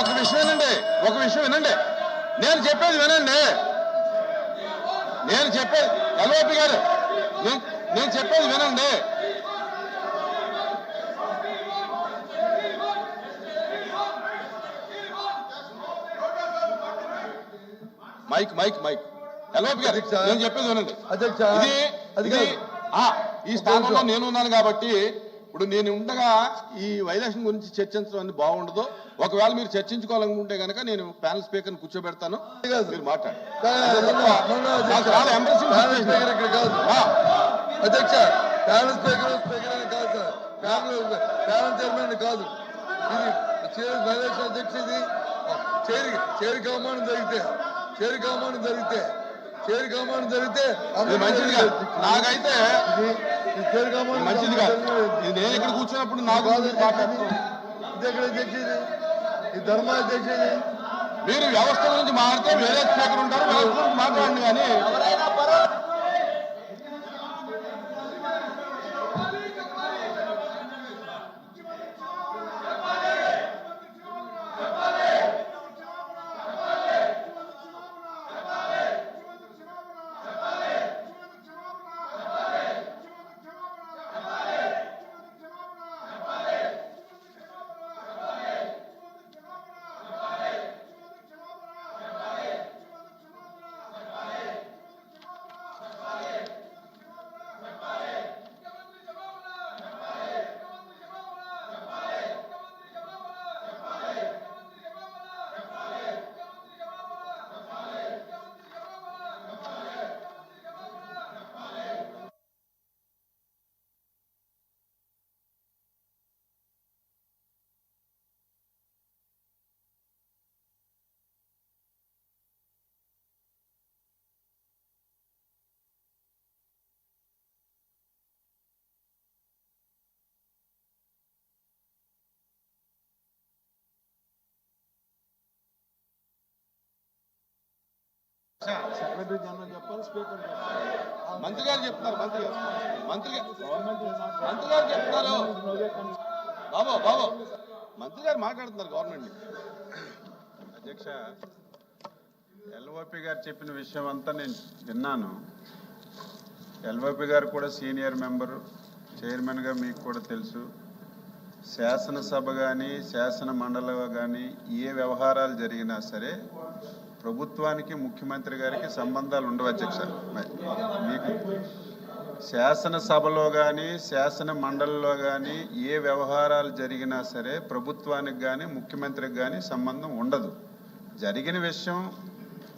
ఒక విషయం వినండి ఒక విషయం వినండి. నేను చెప్పేది వినండి. నేను చెప్పేది ఎల్ఓపి గారు నేను- చెప్పేది వినండి. Mic mic mic. ఎల్ఓపి గారు. నేను చెప్పేది వినండి. అధ్యక్ష. ఇది ఈ స్థానంలో నేను ఉన్నాను కాబట్టి ఇప్పుడు నేను ఉండగా ఈ వైలేషన్ గురించి చర్చించడం అనేది బాగుండదు. ఒకవేళ మీరు చర్చించుకోవాలనుకుంటే కనుక నేను ప్యానల్ స్పీకర్ కూర్చోబెడతాను. మీరు అధ్యక్ష. ప్యానల్. స్పీకర్ కాదు స్పీకర్ కాదు సార్ ప్యానల్ ప్యానల్ చైర్మన్ కాదు. ఇది చైర్ వైలేషన్ అధ్యక్ష ఇది. చేరి చేరి కమాండం జరిగితే చేరి జరిగితే చేరి జరిగితే మంచిది నాకైతే మంచిది కాదు ఇది నేను ఇక్కడ కూర్చున్నప్పుడు నాకు ఇది ధర్మ అధ్యక్ష ఇది మీరు వ్యవస్థ గురించి మాట్లాడితే వేరే స్పీకర్ ఉంటారు వ్యవస్థ గురించి మాట్లాడండి కానీ మంత్రి గారు చెప్తున్నారు మంత్రి గారు. మంత్రి గారు మంత్రి గారు చెప్తున్నారు. బాబో బాబో. మంత్రి గారు మాట్లాడుతున్నారు గవర్నమెంట్ అధ్యక్ష ఎల్ఓపి గారు చెప్పిన విషయం అంతా నేను విన్నాను. ఎల్ఓపి గారు కూడా సీనియర్ మెంబరు చైర్మన్గా మీకు కూడా తెలుసు. శాసనసభ కానీ శాసన మండలి కానీ ఏ వ్యవహారాలు జరిగినా సరే ప్రభుత్వానికి ముఖ్యమంత్రి గారికి సంబంధాలు ఉండవు అధ్యక్ష మీకు శాసనసభలో కానీ శాసన మండలిలో కానీ ఏ వ్యవహారాలు జరిగినా సరే ప్రభుత్వానికి కానీ ముఖ్యమంత్రికి కానీ సంబంధం ఉండదు. జరిగిన విషయం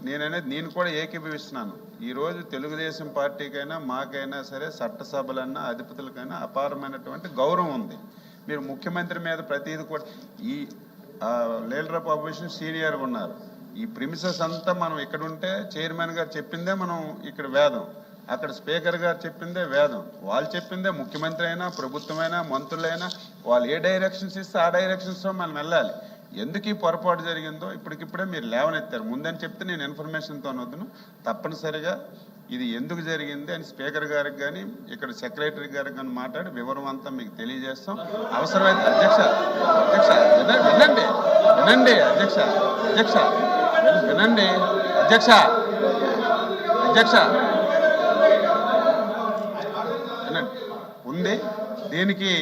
నేననేది నేను కూడా ఏకీభవిస్తున్నాను. ఈరోజు తెలుగుదేశం పార్టీకైనా మాకైనా సరే చట్టసభలన్నా అధిపతులకైనా అపారమైనటువంటి గౌరవం ఉంది. మీరు ముఖ్యమంత్రి మీద ప్రతిదీ కూడా ఈ లీడర్ ఆఫ్ అపోజిషన్ సీనియర్గా ఉన్నారు. ఈ ప్రిమిసెస్ అంతా మనం ఇక్కడ ఉంటే చైర్మన్ గారు చెప్పిందే మనం ఇక్కడ వేదం. అక్కడ స్పీకర్ గారు చెప్పిందే వేదం. వాళ్ళు చెప్పిందే ముఖ్యమంత్రి అయినా ప్రభుత్వమైనా మంత్రులైనా వాళ్ళు ఏ డైరెక్షన్స్ ఇస్తే ఆ డైరెక్షన్స్లో మనం వెళ్ళాలి. ఎందుకు ఈ పొరపాటు జరిగిందో ఇప్పటికిప్పుడే మీరు లేవనెత్తారు. ముందని చెప్తే నేను ఇన్ఫర్మేషన్తో వద్దును తప్పనిసరిగా ఇది ఎందుకు జరిగింది అని స్పీకర్ గారికి కానీ ఇక్కడ సెక్రటరీ గారికి కానీ మాట్లాడి వివరం అంతా మీకు తెలియజేస్తాం. అవసరమైతే అధ్యక్ష అధ్యక్ష వినండి వినండి వినండి అధ్యక్ష అధ్యక్ష. వినండి. అధ్యక్ష. అధ్యక్ష. ఉంది. దీనికి?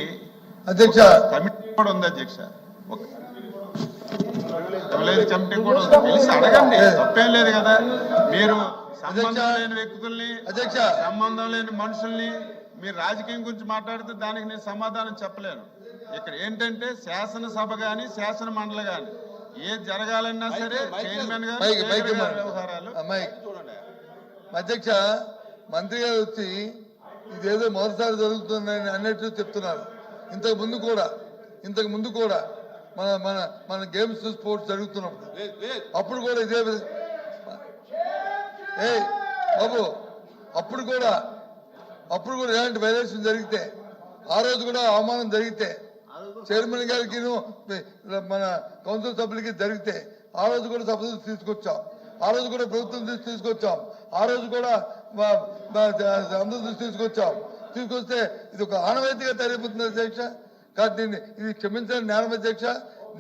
అధ్యక్ష. కమిటీ కూడా ఉంది అధ్యక్ష. ప్రివిలేజ్ కమిటీ కూడా ఉంది. పిలిచి అడగండి. తప్పేం లేదు కదా. మీరు సంబంధం లేని వ్యక్తుల్ని అధ్యక్ష. సంబంధం లేని మనుషుల్ని మీరు రాజకీయం గురించి మాట్లాడితే దానికి నేను సమాధానం చెప్పలేను. ఇక్కడ ఏంటంటే శాసనసభ గాని శాసన మండలి గాని ఏది జరగాలన్నా సరే చైర్మన్ గారు అధ్యక్ష మంత్రి గారు వచ్చి ఇదేదో మొదటిసారి జరుగుతుందని అన్నట్టు చెప్తున్నారు. ఇంతకు ముందు కూడా ఇంతకు ముందు కూడా మన మన మన గేమ్స్ స్పోర్ట్స్ జరుగుతున్నప్పుడు. అప్పుడు కూడా ఇదే ఏయ్ బాబు అప్పుడు కూడా అప్పుడు కూడా ఇలాంటి వైలేషన్ జరిగితే ఆ రోజు కూడా అవమానం జరిగితే చైర్మన్ గారికి మన కౌన్సిల్ సభ్యులకి జరిగితే ఆ రోజు కూడా సభ తీసుకొచ్చాం. ఆ రోజు కూడా ప్రభుత్వం దృష్టి తీసుకొచ్చాం. ఆ రోజు కూడా అందరూ దృష్టి తీసుకొచ్చాం. తీసుకొస్తే ఇది ఒక ఆనవాయితీగా తయారైపోతుంది అధ్యక్ష. కాబట్టి దీన్ని ఇది క్షమించని నేరం అధ్యక్ష.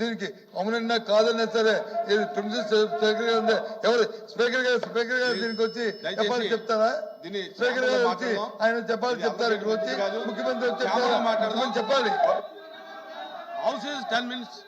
దీనికి అవునన్నా కాదన్నా సరే ఇది ప్రిన్సిపల్ స్పీకర్ గారు ఎవరు? స్పీకర్ గారు స్పీకర్ గారు దీనికి వచ్చి చెప్పాలి చెప్తారా? స్పీకర్ గారు వచ్చి. ఆయన చెప్పాలి చెప్తారు. ఇక్కడ వచ్చి కాదు. ముఖ్యమంత్రి చెప్పాలి. House is 10 minutes.